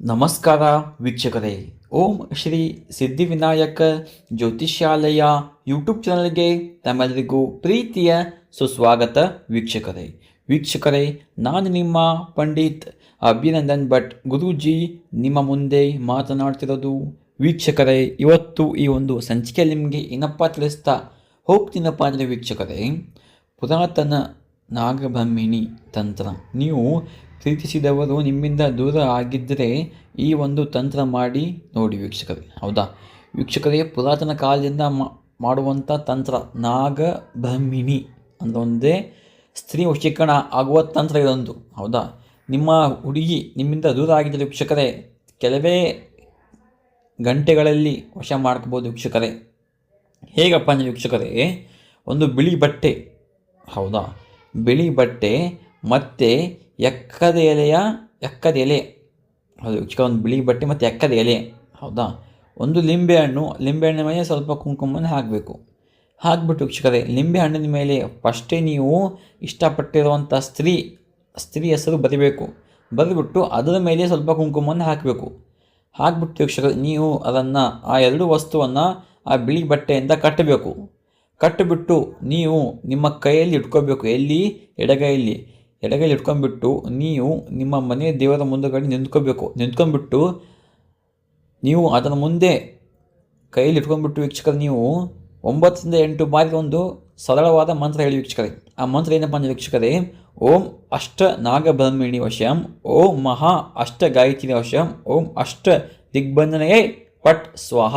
ನಮಸ್ಕಾರ ವೀಕ್ಷಕರೇ. ಓಂ ಶ್ರೀ ಸಿದ್ಧಿವಿನಾಯಕ ಜ್ಯೋತಿಷ್ಯಾಲಯ ಯೂಟ್ಯೂಬ್ ಚಾನಲ್ಗೆ ತಮ್ಮೆಲ್ಲರಿಗೂ ಪ್ರೀತಿಯ ಸುಸ್ವಾಗತ ವೀಕ್ಷಕರೇ. ವೀಕ್ಷಕರೇ, ನಾನು ನಿಮ್ಮ ಪಂಡಿತ್ ಅಭಿನಂದನ್ ಭಟ್ ಗುರೂಜಿ. ನಿಮ್ಮ ಮುಂದೆ ಮಾತನಾಡ್ತಿರೋದು ವೀಕ್ಷಕರೇ, ಇವತ್ತು ಈ ಒಂದು ಸಂಚಿಕೆ ನಿಮಗೆ ಏನಪ್ಪ ತಿಳಿಸ್ತಾ ಹೋಗ್ತೀನಪ್ಪ ಅಂದರೆ ವೀಕ್ಷಕರೇ, ಪುರಾತನ ನಾಗಬ್ರಹ್ಮಿಣಿ ತಂತ್ರ. ನೀವು ಪ್ರೀತಿಸಿದವರು ನಿಮ್ಮಿಂದ ದೂರ ಆಗಿದ್ದರೆ ಈ ಒಂದು ತಂತ್ರ ಮಾಡಿ ನೋಡಿ ವೀಕ್ಷಕರೇ, ಹೌದಾ? ವೀಕ್ಷಕರೇ, ಪುರಾತನ ಕಾಲದಿಂದ ಮಾಡುವಂಥ ತಂತ್ರ ನಾಗಬ್ರಹ್ಮಿಣಿ ಅಂತ ಒಂದೇ ಸ್ತ್ರೀ ವಶೀಕರಣ ಆಗುವ ತಂತ್ರ ಇದೊಂದು, ಹೌದಾ? ನಿಮ್ಮ ಹುಡುಗಿ ನಿಮ್ಮಿಂದ ದೂರ ಆಗಿದ್ದರೆ ವೀಕ್ಷಕರೇ, ಕೆಲವೇ ಗಂಟೆಗಳಲ್ಲಿ ವಶ ಮಾಡ್ಕೋಬೋದು ವೀಕ್ಷಕರೇ. ಹೇಗಪ್ಪ ಅಂದರೆ ವೀಕ್ಷಕರೇ, ಒಂದು ಬಿಳಿ ಬಟ್ಟೆ, ಹೌದಾ? ಬಿಳಿ ಬಟ್ಟೆ ಮತ್ತು ಎಕ್ಕದ ಎಲೆಯ, ಎಕ್ಕದ ಎಲೆ. ಹೌದು, ಚಿಕ್ಕ ಒಂದು ಬಿಳಿ ಬಟ್ಟೆ ಮತ್ತು ಎಕ್ಕದ ಎಲೆ. ಹೌದಾ? ಒಂದು ಲಿಂಬೆಹಣ್ಣು ಲಿಂಬೆಹಣ್ಣಿನ ಮೇಲೆ ಸ್ವಲ್ಪ ಕುಂಕುಮವನ್ನು ಹಾಕಬೇಕು. ಹಾಕ್ಬಿಟ್ಟು ವೀಕ್ಷಕರೇ ಲಿಂಬೆಹಣ್ಣಿನ ಮೇಲೆ ಫಸ್ಟೇ ನೀವು ಇಷ್ಟಪಟ್ಟಿರುವಂಥ ಸ್ತ್ರೀ ಸ್ತ್ರೀ ಹೆಸರು ಬರಿಬೇಕು. ಬರೆದ್ಬಿಟ್ಟು ಅದರ ಮೇಲೆ ಸ್ವಲ್ಪ ಕುಂಕುಮವನ್ನು ಹಾಕಬೇಕು. ಹಾಕ್ಬಿಟ್ಟು ವೀಕ್ಷಕರೇ, ನೀವು ಅದನ್ನು, ಆ ಎರಡು ವಸ್ತುವನ್ನು ಆ ಬಿಳಿ ಬಟ್ಟೆಯಿಂದ ಕಟ್ಟಬೇಕು. ಕಟ್ಟಿಬಿಟ್ಟು ನೀವು ನಿಮ್ಮ ಕೈಯಲ್ಲಿ ಇಟ್ಕೋಬೇಕು. ಎಲ್ಲಿ? ಎಡಗೈಯಲ್ಲಿ. ಎಡಗೈಲಿ ಇಟ್ಕೊಂಡ್ಬಿಟ್ಟು ನೀವು ನಿಮ್ಮ ಮನೆ ದೇವರ ಮುಂದುಗಡೆ ನಿಂತ್ಕೋಬೇಕು. ನಿಂತ್ಕೊಂಡ್ಬಿಟ್ಟು ನೀವು ಅದರ ಮುಂದೆ ಕೈಯಲ್ಲಿ ಇಟ್ಕೊಂಡ್ಬಿಟ್ಟು ವೀಕ್ಷಕರು, ನೀವು ಒಂಬತ್ತರಿಂದ ಎಂಟು ಬಾರಿ ಒಂದು ಸರಳವಾದ ಮಂತ್ರ ಹೇಳಿ ವೀಕ್ಷಕರೇ. ಆ ಮಂತ್ರ ಏನಪ್ಪ ಅಂದರೆ ವೀಕ್ಷಕರೇ, ಓಂ ಅಷ್ಟ ನಾಗಬ್ರಹ್ಮಿಣಿ ವಶಂ ಓಂ ಮಹಾ ಅಷ್ಟ ಗಾಯತ್ರಿ ವಶಂ ಓಂ ಅಷ್ಟ ದಿಗ್ಬಂಧನೆಯೇ ಪಟ್ ಸ್ವಾಹ.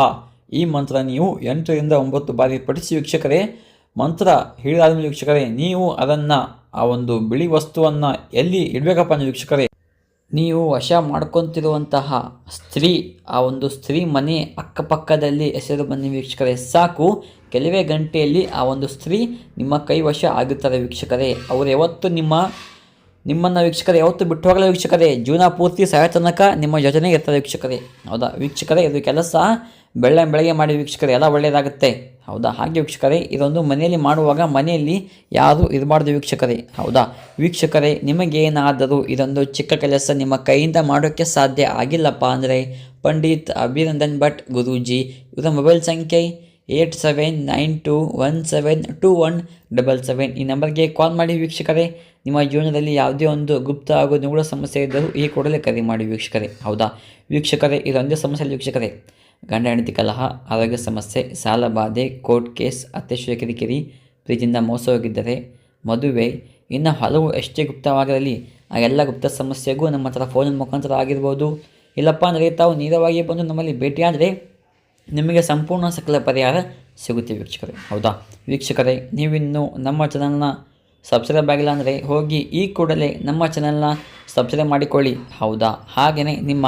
ಈ ಮಂತ್ರ ನೀವು ಎಂಟರಿಂದ ಒಂಬತ್ತು ಬಾರಿ ಪಠಿಸಿ ವೀಕ್ಷಕರೇ, ಮಂತ್ರ ಹೇಳಿದಾದ್ಮೇಲೆ ವೀಕ್ಷಕರೇ, ನೀವು ಅದನ್ನು ಆ ಒಂದು ಬಿಳಿ ವಸ್ತುವನ್ನು ಎಲ್ಲಿ ಇಡಬೇಕಪ್ಪ ಅಂದರೆ ವೀಕ್ಷಕರೇ, ನೀವು ವಶ ಮಾಡ್ಕೊತಿರುವಂತಹ ಸ್ತ್ರೀ, ಆ ಒಂದು ಸ್ತ್ರೀ ಮನೆ ಅಕ್ಕಪಕ್ಕದಲ್ಲಿ ಹೆಸರು ಬನ್ನಿ ವೀಕ್ಷಕರೇ, ಸಾಕು. ಕೆಲವೇ ಗಂಟೆಯಲ್ಲಿ ಆ ಒಂದು ಸ್ತ್ರೀ ನಿಮ್ಮ ಕೈ ವಶ ಆಗುತ್ತಾರೆ ವೀಕ್ಷಕರೇ. ಅವರು ಯಾವತ್ತು ನಿಮ್ಮ, ನಿಮ್ಮನ್ನು ವೀಕ್ಷಕರೇ, ಯಾವತ್ತು ಬಿಟ್ಟು ಹೋಗಲ್ಲ ವೀಕ್ಷಕರೇ. ಜೀವನ ಪೂರ್ತಿ ಸಾಯ ತನಕ ನಿಮ್ಮ ಯೋಜನೆ ಇರ್ತಾರೆ ವೀಕ್ಷಕರೇ. ಹೌದಾ? ವೀಕ್ಷಕರೇ, ಇದು ಕೆಲಸ ಬೆಳ್ಳ ಬೆಳಗ್ಗೆ ಮಾಡಿ ವೀಕ್ಷಕರೇ, ಎಲ್ಲ ಒಳ್ಳೆಯದಾಗುತ್ತೆ ಹೌದಾ? ಹಾಗೆ ವೀಕ್ಷಕರೇ, ಇದೊಂದು ಮನೆಯಲ್ಲಿ ಮಾಡುವಾಗ ಮನೆಯಲ್ಲಿ ಯಾರು ಇರಬಾರ್ದು ವೀಕ್ಷಕರೇ. ಹೌದಾ? ವೀಕ್ಷಕರೇ, ನಿಮಗೇನಾದರೂ ಇದೊಂದು ಚಿಕ್ಕ ಕೆಲಸ ನಿಮ್ಮ ಕೈಯಿಂದ ಮಾಡೋಕ್ಕೆ ಸಾಧ್ಯ ಆಗಿಲ್ಲಪ್ಪ ಅಂದರೆ? ಪಂಡಿತ್ ಅಭಿನಂದನ್ ಭಟ್, ಗುರೂಜಿ, ಇವರ ಮೊಬೈಲ್ ಸಂಖ್ಯೆ eight seven nine two one seven two one double seven. ಈ ನಂಬರ್ಗೆ ಕಾಲ್ ಮಾಡಿ ವೀಕ್ಷಕರೇ, ನಿಮ್ಮ ಜೀವನದಲ್ಲಿ ಯಾವುದೇ ಒಂದು ಗುಪ್ತ ಹಾಗೂ ನಿಗೂಢ ಸಮಸ್ಯೆ ಇದ್ದರೂ ಈ ಕೂಡಲೇ ಕರೆ ಮಾಡಿ ವೀಕ್ಷಕರೇ. ಹೌದಾ? ವೀಕ್ಷಕರೇ, ಇದೊಂದೇ ಸಮಸ್ಯೆ ವೀಕ್ಷಕರೇ. ಗಂಡ ಹೆಂಡತಿ ಕಲಹ ಆರೋಗ್ಯ ಸಮಸ್ಯೆ, ಸಾಲ ಬಾಧೆ, ಕೋರ್ಟ್ ಕೇಸ್, ಅತ್ಯಶ್ಯ ಕಿರಿಕಿರಿ, ಪ್ರೀತಿಯಿಂದ ಮೋಸ ಹೋಗಿದ್ದರೆ ಮದುವೆ ಇನ್ನು ಹಲವು ಎಷ್ಟೇ ಗುಪ್ತವಾಗಿರಲಿ ಆ ಎಲ್ಲ ಗುಪ್ತ ಸಮಸ್ಯೆಗೂ ನಮ್ಮ ಹತ್ರ ಫೋನಿನ ಮುಖಾಂತರ ಆಗಿರ್ಬೋದು. ಇಲ್ಲಪ್ಪ ಅಂದರೆ ತಾವು ನೇರವಾಗಿ ಬಂದು ನಮ್ಮಲ್ಲಿ ಭೇಟಿಯಾದರೆ ನಿಮಗೆ ಸಂಪೂರ್ಣ ಸಕಲ ಪರಿಹಾರ ಸಿಗುತ್ತೆ ವೀಕ್ಷಕರೇ. ಹೌದಾ? ವೀಕ್ಷಕರೇ, ನೀವಿನ್ನು ನಮ್ಮ ಚಾನಲ್ನ ಸಬ್ಸ್ಕ್ರೈಬ್ ಆಗಿಲ್ಲ ಅಂದರೆ ಹೋಗಿ ಈ ಕೂಡಲೇ ನಮ್ಮ ಚಾನಲ್ನ ಸಬ್ಸ್ಕ್ರೈಬ್ ಮಾಡಿಕೊಳ್ಳಿ. ಹೌದಾ? ಹಾಗೆಯೇ ನಿಮ್ಮ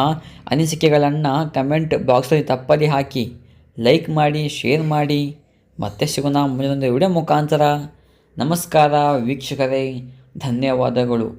ಅನಿಸಿಕೆಗಳನ್ನು ಕಮೆಂಟ್ ಬಾಕ್ಸಲ್ಲಿ ತಪ್ಪದೇ ಹಾಕಿ. ಲೈಕ್ ಮಾಡಿ ಶೇರ್ ಮಾಡಿ. ಮತ್ತೆ ಸಿಗೋಣ ಮುಂದೊಂದು ವಿಡಿಯೋ ಮುಖಾಂತರ. ನಮಸ್ಕಾರ ವೀಕ್ಷಕರೇ. ಧನ್ಯವಾದಗಳು.